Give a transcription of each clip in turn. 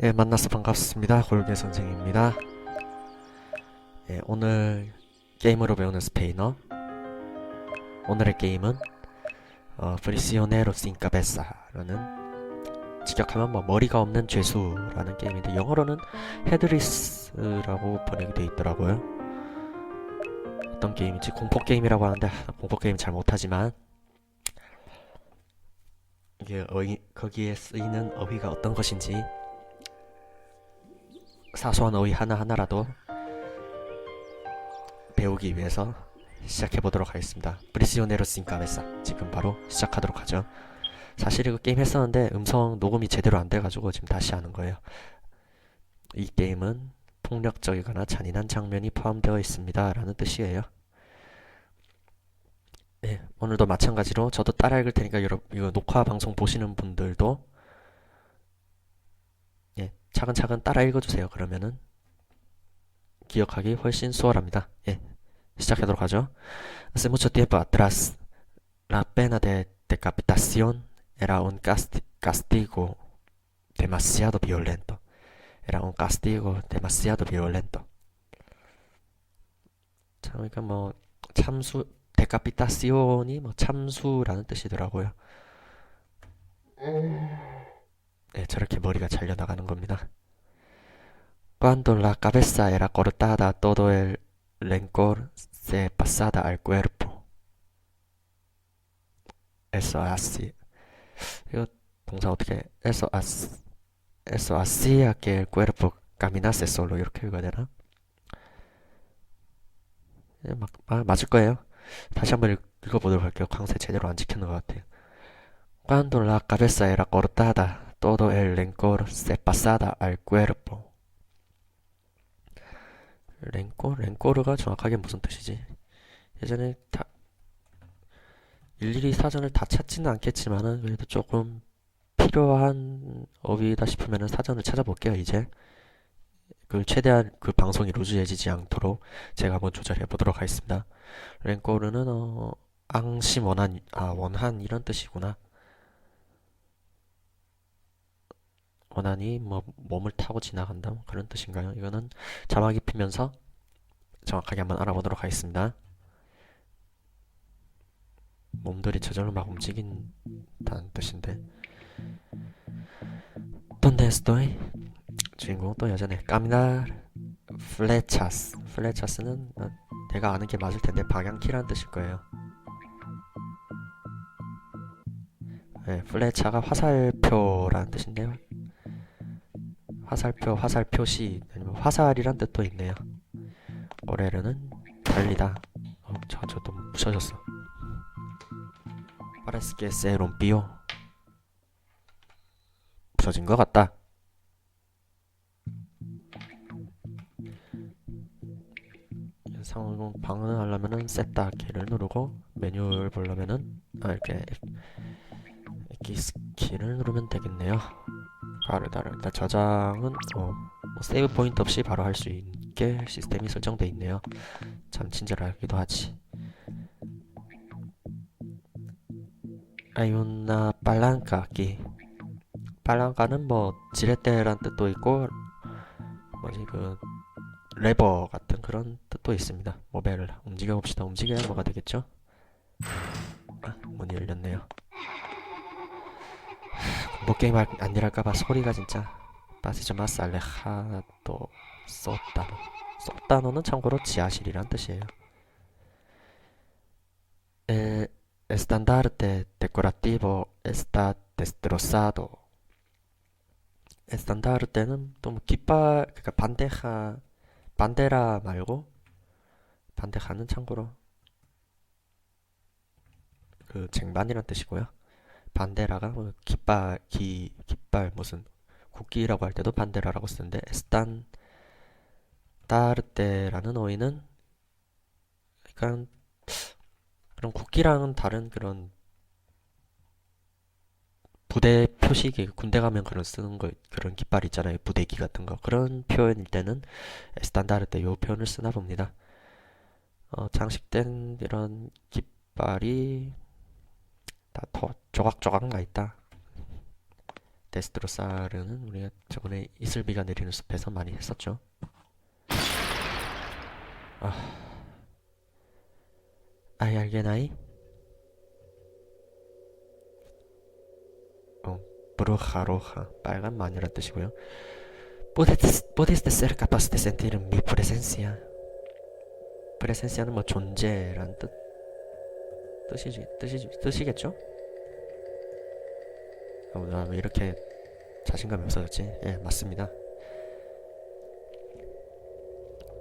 예, 만나서 반갑습니다. 골개 선생입니다. 예, 오늘 게임으로 배우는 스페인어. 오늘의 게임은 어, 프리시오네로 신카베사라는 직역하면 뭐 머리가 없는 죄수라는 게임인데 영어로는 헤드리스라고 번역이 돼 있더라고요. 어떤 게임인지 공포 게임이라고 하는데 공포 게임 잘 못하지만 이게 어휘, 거기에 쓰이는 어휘가 어떤 것인지 사소한 어휘 하나하나라도 배우기 위해서 시작해 보도록 하겠습니다. 브리시오네로 신카베사 지금 바로 시작하도록 하죠. 사실 이거 게임 했었는데 음성 녹음이 제대로 안 돼가지고 지금 다시 하는 거예요. 이 게임은 폭력적이거나 잔인한 장면이 포함되어 있습니다. 라는 뜻이에요. 예, 오늘도 마찬가지로 저도 따라 읽을 테니까 여러분 이거 녹화 방송 보시는 분들도 예, 차근차근 따라 읽어주세요. 그러면은 기억하기 훨씬 수월합니다. 예, 시작하도록 하죠. Hace mucho tiempo atrás, la pena de decapitación era un casti- castigo demasiado violento. Era un castigo demasiado violento. 자, 그러니까 뭐 참수 데카피타시온이 뭐 참수라는 뜻이더라고요. 네, 저렇게 머리가 잘려나가는 겁니다. Cuando la cabeza era cortada, todo el rencor se pasaba al cuerpo. Eso así. 이거 동사 어떻게? Eso así. Eso hacía que el cuerpo caminase solo. 이렇게 읽어야 되나? 예, 막, 아, 맞을 거예요. 다시 한번 읽, 읽어보도록 할게요. 강세 제대로 안 지켰는 것 같아요. Cuando la cabeza era cortada, todo el rencor se pasaba al cuerpo. 랭꼬? 랭꼬르가 정확하게 무슨 뜻이지? 예전에 다 일일이 사전을 다 찾지는 않겠지만은 그래도 조금 필요한 어휘다 싶으면은 사전을 찾아볼게요, 이제. 그 최대한 그 방송이 루즈해지지 않도록 제가 한번 조절해 보도록 하겠습니다. 랭꼬르는 어 앙심 원한 아 원한 이런 뜻이구나. 원한이 뭐 몸을 타고 지나간다 뭐 그런 뜻인가요? 이거는 자막이 피면서 정확하게 한번 알아보도록 하겠습니다. 몸들이 저절로 막 움직인다는 뜻인데. ¿Dónde estoy? 주인공 또 여전해. Caminar flechas. flechas는 어, 내가 아는 게 맞을 텐데 방향키라는 뜻일 거예요. 네, 플레차가 화살표라는 뜻인데요. 화살표, 화살 표시, 아니면 화살이란 뜻도 있네요. 오레르는 달리다. 어, 저, 부셔졌어. Parece que se rompió. 부서진 것 같다. 이 상황을 방문하려면은 셋다 키를 누르고 메뉴를 보려면은 아 이렇게 X 키를 누르면 되겠네요. 다른 일단 저장은 어, 뭐 세이브 포인트 없이 바로 할 수 있게 시스템이 설정돼 있네요. 참 친절하기도 하지. 아유나 빨랑카 키. 빨랑카는 뭐 지렛대란 뜻도 있고 뭐지 그 레버 같은 그런 뜻도 있습니다. 모벨을 움직여 봅시다. 움직여야 뭐가 되겠죠? 아, 문이 열렸네요. 공포 게임 일할까봐 소리가 진짜 빠지죠 마스 알레하도 소따노 소따노는 참고로 지하실이란 뜻이에요. El estandarte está destrozado. 에스탄다르테는 또뭐 깃발 그러니까 반데하 반데라 말고 반데하는 참고로 그 쟁반이란 뜻이고요. 반데라가 뭐 깃발 기 깃발 무슨 국기라고 할 때도 반데라라고 쓰는데 에스탄 따르테라는 어휘는 그러니까 그런 국기랑은 다른 그런 부대 표식이 군대 가면 그런 쓰는 거 그런 깃발 있잖아요. 부대기 같은 거. 그런 표현일 때는 에스탄다르테 요 표현을 쓰나 봅니다. 어, 장식된 이런 깃발이 다 더 조각조각 나 있다 데스트로사르는 우리가 저번에 이슬비가 내리는 숲에서 많이 했었죠. 아, 아이 알게나이? 어, 브로하 로하 빨간 마녀란 뜻이고요. Puedes ser capaz de sentir mi presencia. presencia는 뭐 존재란 뜻 뜻이지 뜻이 뜻이겠죠? 어, 나왜 이렇게 자신감이 없어졌지? 예, 맞습니다.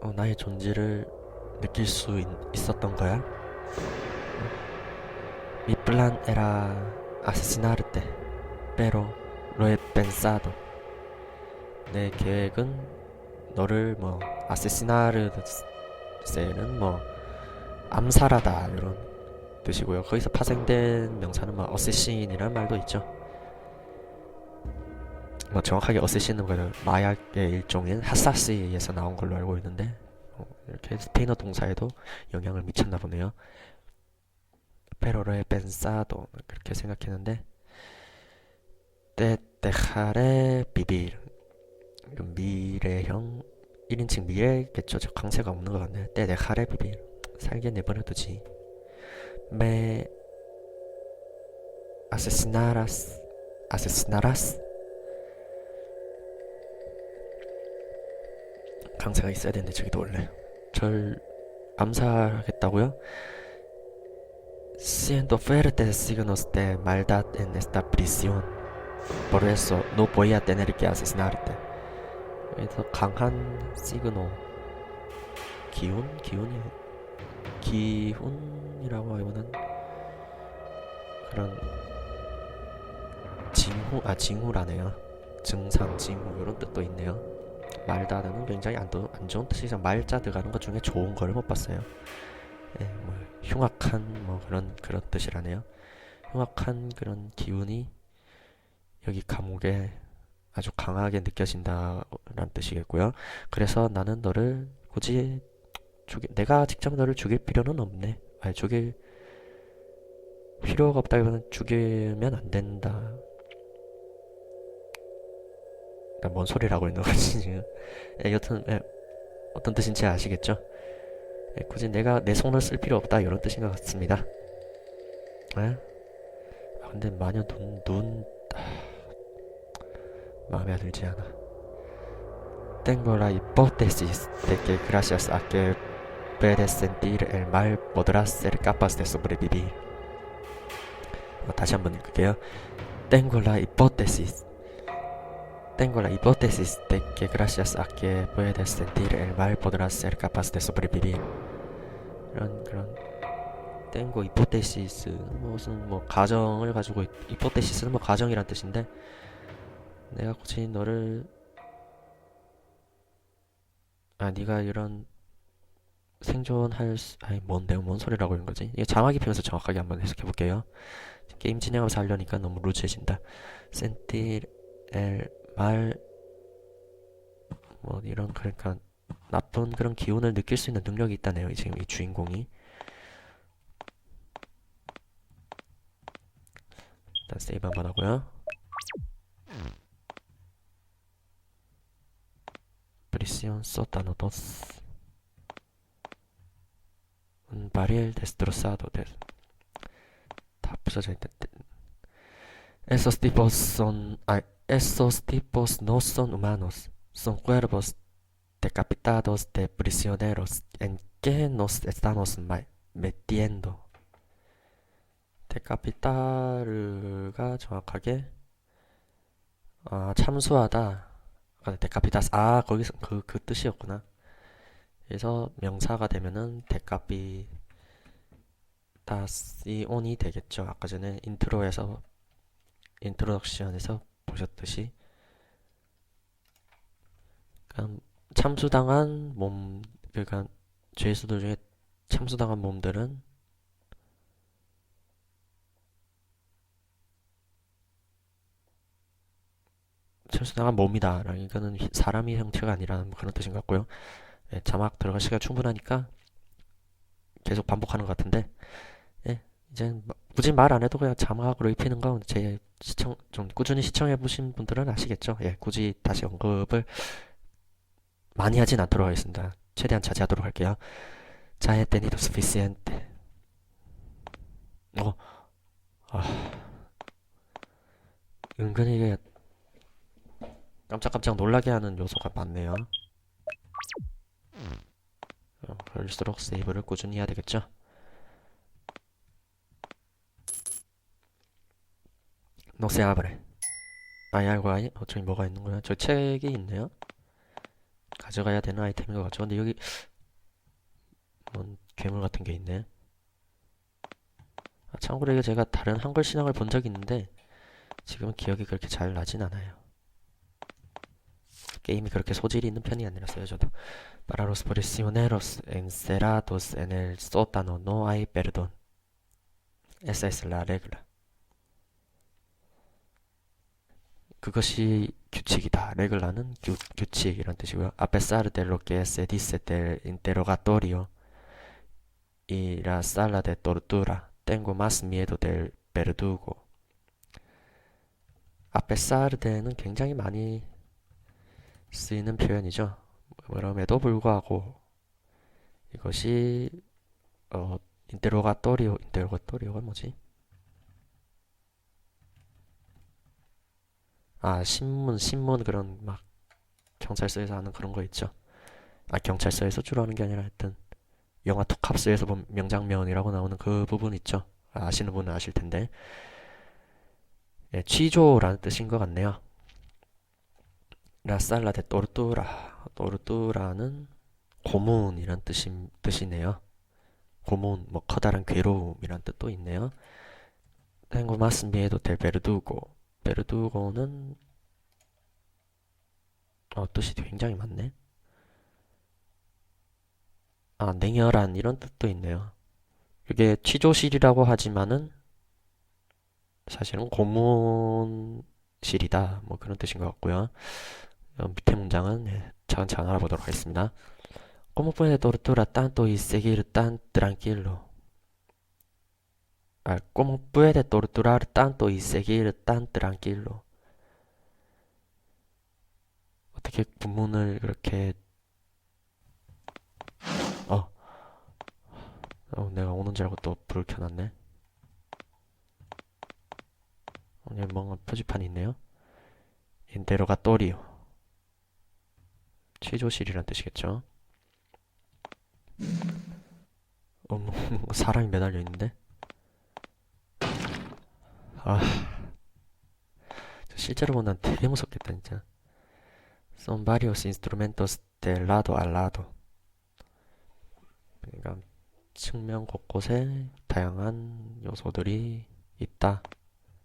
어, 나의 존재를 느낄 수 있, 있었던 거야? Era asesinarte, pero lo he pensado. 내 계획은 너를 뭐 아세시나르세는 뭐 암살하다 이런 뜻이고요. 거기서 파생된 명사는 뭐 어세신이라는 말도 있죠. 뭐 정확하게 어세신은 그 마약의 일종인 하사시에서 나온 걸로 알고 있는데 어, 이렇게 스페인어 동사에도 영향을 미쳤나 보네요. 페로로의 벤사도 그렇게 생각했는데 때 데카레 비빌 그 미래형 1인칭 미래겠죠. 저 강세가 없는 것 같네. 때 데카레 비빌 살게 내버려두지. 메 아세시나라스 아세시나라스 강세가 있어야 되는데 저기도 원래 절 암살하겠다고요? Siento fuertes signos de maldad en esta prisión. Por eso no voy a tener que asesinarte. 그래서 강한 시그노 기운? 기운이 기운 이라고 하면은 그런 징후 아 징후라네요. 증상 징후 이런 뜻도 있네요. 말다는 굉장히 안, 도- 안 좋은 뜻이죠. 말자 들어가는 것 중에 좋은 거를 못 봤어요. 예, 뭐 흉악한 뭐 그런 그런 뜻이라네요. 흉악한 그런 기운이 여기 감옥에 아주 강하게 느껴진다라는 뜻이겠고요. 그래서 나는 너를 굳이 죽이, 내가 직접 너를 죽일 필요는 없네. 아니 죽일 필요가 없다기보다는 죽이면 안 된다. 그러니까 뭔 소리라고 있는 거지 지금. 예, 여튼 예, 어떤 뜻인지 아시겠죠? 예, 굳이 내가 내 손을 쓸 필요 없다 이런 뜻인 것 같습니다. 예? 아, 근데 마녀 눈, 눈 아, 마음에 들지 않아. Hipótesis de que gracias a que puedes sentir el mal podrás ser capaz de sobrevivir. 어, 다시 한번 읽을게요. Tengo la hipótesis. Tengo la hipótesis de que gracias a que puedes sentir el mal podrás ser capaz de sobrevivir. 이런 그런 tengo hipótesis 무슨 뭐 가정을 가지고 hipótesis는 뭐 가정이란 뜻인데 내가 굳이 너를 아 네가 이런 생존할 수... 아니 뭔데 뭔 소리라고 하는 거지 이게 자막이 피면서 정확하게 한번 해석해 볼게요 게임 진행하면서 하려니까 너무 루즈해진다 sentir el 말, 뭐, 이런, 그러니까, 나쁜 그런 기운을 느낄 수 있는 능력이 있다네요, 이 지금 이 주인공이. 일단 세이브 한번 하고요. 2. Un barril destrozado. de- 다 부서져 있다. Esos tipos son... 아, Esos tipos no son humanos, son cuerpos decapitados de prisioneros. ¿En qué nos estamos metiendo? 데카피타르가 정확하게 아, 참수하다. 아, 데카피타스 아 거기서 그, 그 뜻이었구나. 그래서 명사가 되면은 데카피 타시온이 되겠죠. 아까 전에 인트로에서 인트로덕션에서 보셨듯이 그러니까 참수당한 몸 그러니까 죄수들 중에 참수당한 몸들은 참수당한 몸이다. 그러니까는 히- 사람이 형체가 아니라 뭐 그런 뜻인 것 같고요. 예, 자막 들어갈 시간 충분하니까 계속 반복하는 것 같은데 예, 이제 굳이 말 안 해도 그냥 자막으로 입히는 건 제 시청 좀 꾸준히 시청해 보신 분들은 아시겠죠? 예, 굳이 다시 언급을 많이 하진 않도록 하겠습니다. 최대한 자제하도록 할게요. He tenido suficiente. 어, 아, 은근히 이게 깜짝깜짝 놀라게 하는 요소가 많네요. 어, 그럴수록 세이브를 꾸준히 해야 되겠죠? No se abre. 아이 알고 아이? 어, 저기 뭐가 있는 거야? 저 책이 있네요. 가져가야 되는 아이템인 것 같죠? 근데 여기 뭔 괴물 같은 게 있네. 아, 참고로 이거 제가 다른 한글 신앙을 본 적이 있는데 지금은 기억이 그렇게 잘 나진 않아요. 게임이 그렇게 소질이 있는 편이 아니라서요, 저도. Para los prisioneros encerrados en el sótano. 그것이 규칙이다. 레글라는 규, 뜻이고요. Que se dice del interrogatorio y la sala de tortura, tengo más miedo del verdugo. A pesar de는 굉장히 많이 쓰이는 표현이죠. 그럼에도 불구하고 이것이 어 인테로가토리오 인테로가토리오가 뭐지? 아 신문 신문 그런 막 경찰서에서 하는 그런 거 있죠. 아 경찰서에서 주로 하는 게 아니라 하여튼 영화 톡합스에서 본 명장면이라고 나오는 그 부분 있죠. 아, 아시는 분은 아실 텐데 예, 취조라는 뜻인 것 같네요. 라살라 데 또르뚜라 또르뚜라는 고문이란 뜻이, 뜻이네요. 고문, 뭐 커다란 괴로움이란 뜻도 있네요. tengo más miedo. 베르두고는 어, 뜻이 굉장히 많네. 아, 냉혈한 이런 뜻도 있네요. 이게 취조실이라고 하지만은 사실은 고문실이다. 뭐 그런 뜻인 것 같고요. 어, 밑에 문장은 예, 차근차근 알아보도록 하겠습니다. ¿Cómo puede torturar tanto y seguir tan tranquilo? 아, ¿cómo puede torturar tanto y seguir tan tranquilo? 어떻게 구문을 그렇게 어, 어 내가 오는 줄 알고 또 불을 켜놨네. 오늘 뭔가 표지판이 있네요. 인테로가토리오 취조실이란 뜻이겠죠. 어, 뭐, 뭐 사람이 매달려 있는데? 아, 저 실제로 보면 되게 무섭겠다 진짜. Son varios instrumentos de lado a lado. 그러니까 측면 곳곳에 다양한 요소들이 있다.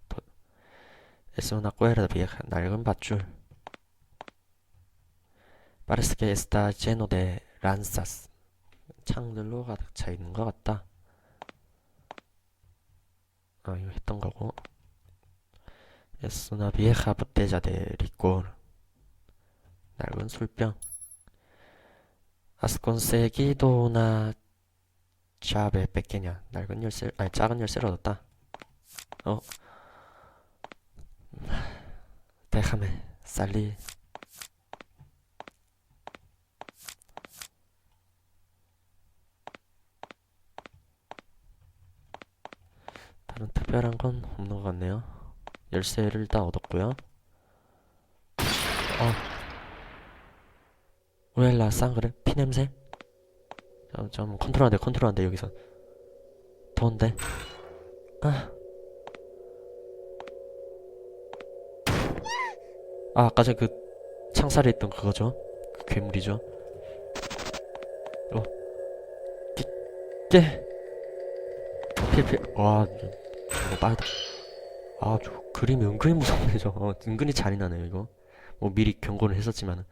더- Es una cuerda vieja, 낡은 밧줄. Parece que está lleno de lanzas. 창들로 가득 차 있는 것 같다. 아, 이거 했던 거고. Es una vieja botella de licor. 낡은 술병. Has conseguido una llave pequeña. 낡은 열쇠, 아니, 작은 열쇠를 얻었다. 어. Déjame salir. 다른 특별한 건 없는 것 같네요. 열쇠를 일단 얻었고요. 어. 우엘라? 피냄새? 좀, 좀 컨트롤 안 돼, 컨트롤 안 돼, 여기서. 더운데? 아. 아, 아까 전그 창살에 있던 그거죠? 그 괴물이죠? 어. 끼, 깨! 필필, 와, 이거 빠르다. 아, 저 그림이 은근히 무섭네, 저. 어, 은근히 잔인하네요, 이거. 뭐 미리 경고를 했었지만은.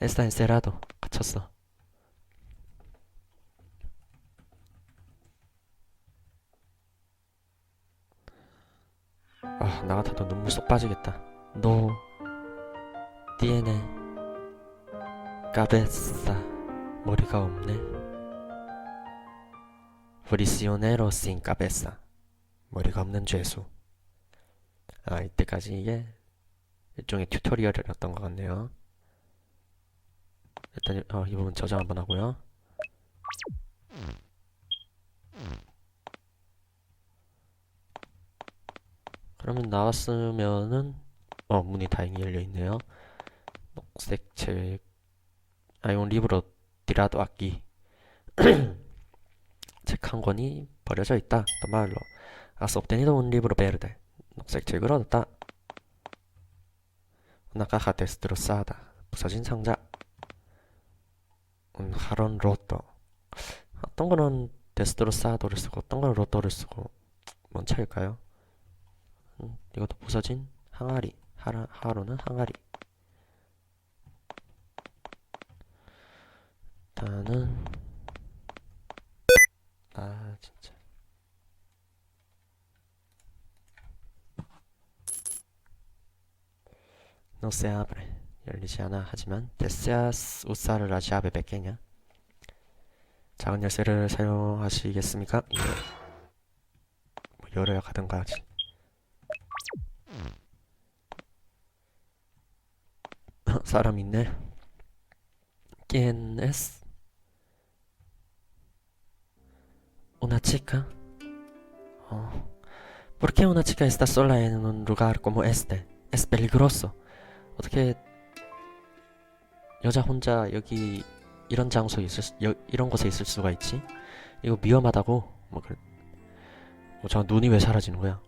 에스타 엔세라도 갇혔어. 아, 나 같아도 눈물 쏙 빠지겠다. 너, tiene cabeza. 머리가 없네. 프리시오네로 sin cabeza. 머리가 없는 죄수. 아, 이때까지 이게 일종의 튜토리얼이었던 것 같네요. 일단 이- 어, 이 부분 저장 한번 하고요. 그러면 나왔으면은 어 문이 다행히 열려 있네요. 녹색 책 아이온 리브로 디라도 악기 책 한 권이 버려져 있다. 또 말로 has obtenido un libro verde. 녹색 책을 얻었다. una caja destrozada. 부서진 상자 un jarrón roto. 어떤 거는 데스트로사도를 쓰고 어떤 거는 로또를 쓰고 뭔 차일까요? 음, 이것도 부서진 항아리. 하라, 하루는 항아리. 나는 아 진짜 No se abre 열리지 않아 하지만 usar la llave pequeña 작은 열쇠를 사용하시겠습니까? 예. 뭐 열어야 가든가 하지 사람 있네 ¿Quién? ¿Una chica? Oh. ¿Por qué una chica está sola en un lugar como este? Es peligroso. 어떻게 여자 혼자 여기 이런 장소에 있을 수, 여, 이런 곳에 있을 수가 있지? 이거 위험하다고 뭐 그래. 어, 저 눈이 왜 사라지는 거야?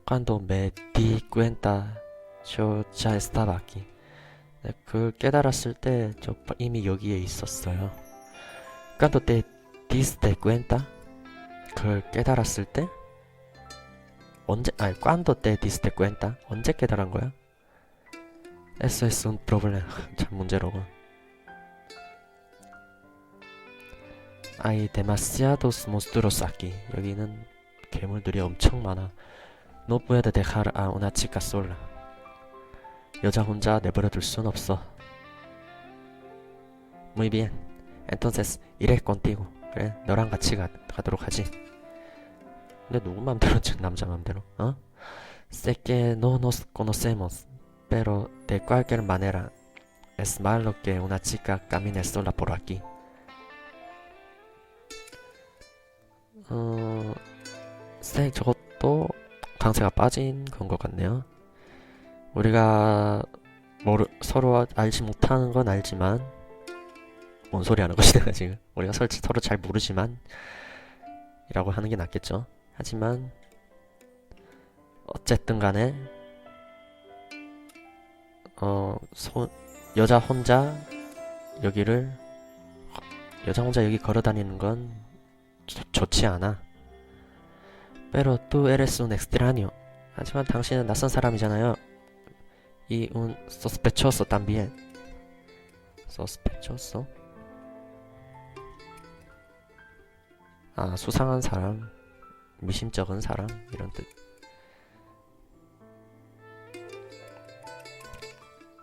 Cuenta, yo ya estaba aquí. 네, 그걸 깨달았을 때 저 이미 여기에 있었어요. Cuando te diste cuenta, 그걸 깨달았을 때 언제 아니 cuando te diste cuenta 언제 깨달은 거야? Un problema. 참 문제로군. Hay demasiados monstruos aquí. 여기는 괴물들이 엄청 많아. Dejar a una chica sola. 여자 혼자 내버려 둘 순 없어. Muy bien. Entonces iré contigo. 그래, 너랑 같이 가, 가도록 하지. 근데 누구 맘대로 지 남자 맘대로? 어? Sé que no nos conocemos, pero de cualquier manera es malo que una chica camine sola por aquí. 어, 쎄, 저것도 강세가 빠진 건 것 같네요. 우리가 모르, 서로 알지 못하는 건 알지만 뭔 소리 하는 것이 내가 지금 우리가 설, 서로 잘 모르지만 이라고 하는 게 낫겠죠. 하지만 어쨌든 간에 어, 소, 여자 혼자 여기를 여자 혼자 여기 걸어 다니는 건 좋- 좋지 않아. Pero tú eres un extraño. 하지만 당신은 낯선 사람이잖아요. Y un sospechoso también. sospechoso? 아, 수상한 사람, 미심쩍은 사람 이런 뜻.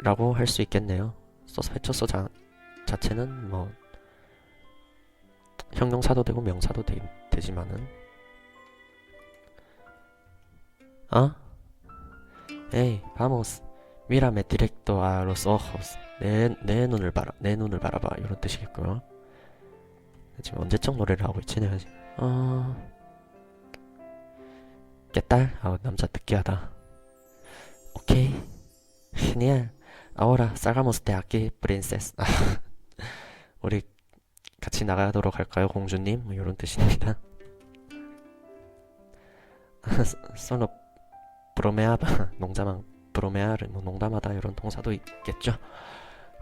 라고 할 수 있겠네요. sospechoso 자, 자체는 뭐 형용사도 되고 명사도 되, 되지만은 아? 에이. Mírame directo a los ojos. 내, 내 눈을 봐라. 내 눈을 바라봐. 이런 뜻이겠고요. 지금 언제적 노래를 하고 있지 내가 지금. 어... 깨딸? 아 남자 느끼하다. 오케이. Genial. Ahora salgamos de aquí, princess. 아, 우리 같이 나가도록 할까요, 공주님? 뭐 이런 뜻입니다. solo bromeaba. 농담한 브로메아를 뭐 농담하다 이런 동사도 있겠죠.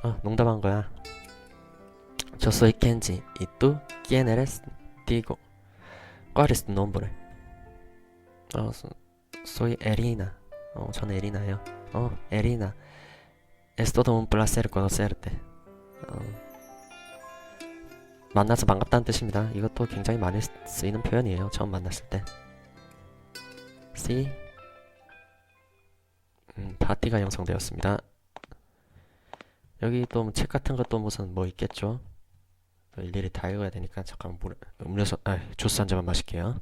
어, 농담한 거야. Yo soy Kenji. ¿Y tú quién eres? Digo. ¿Cuál es tu nombre? 어, so, soy Erina. 어, 저는 에리나예요. 어, 에리나. Es todo un placer conocerte. 어, 만나서 반갑다는 뜻입니다. 이것도 굉장히 많이 쓰- 쓰이는 표현이에요. 처음 만났을 때. See? 음, 파티가 형성되었습니다. 여기 또 책 같은 것도 무슨 뭐 있겠죠? 또 일일이 다 읽어야 되니까 잠깐 물, 음료수, 아, 주스 한 잔만 마실게요.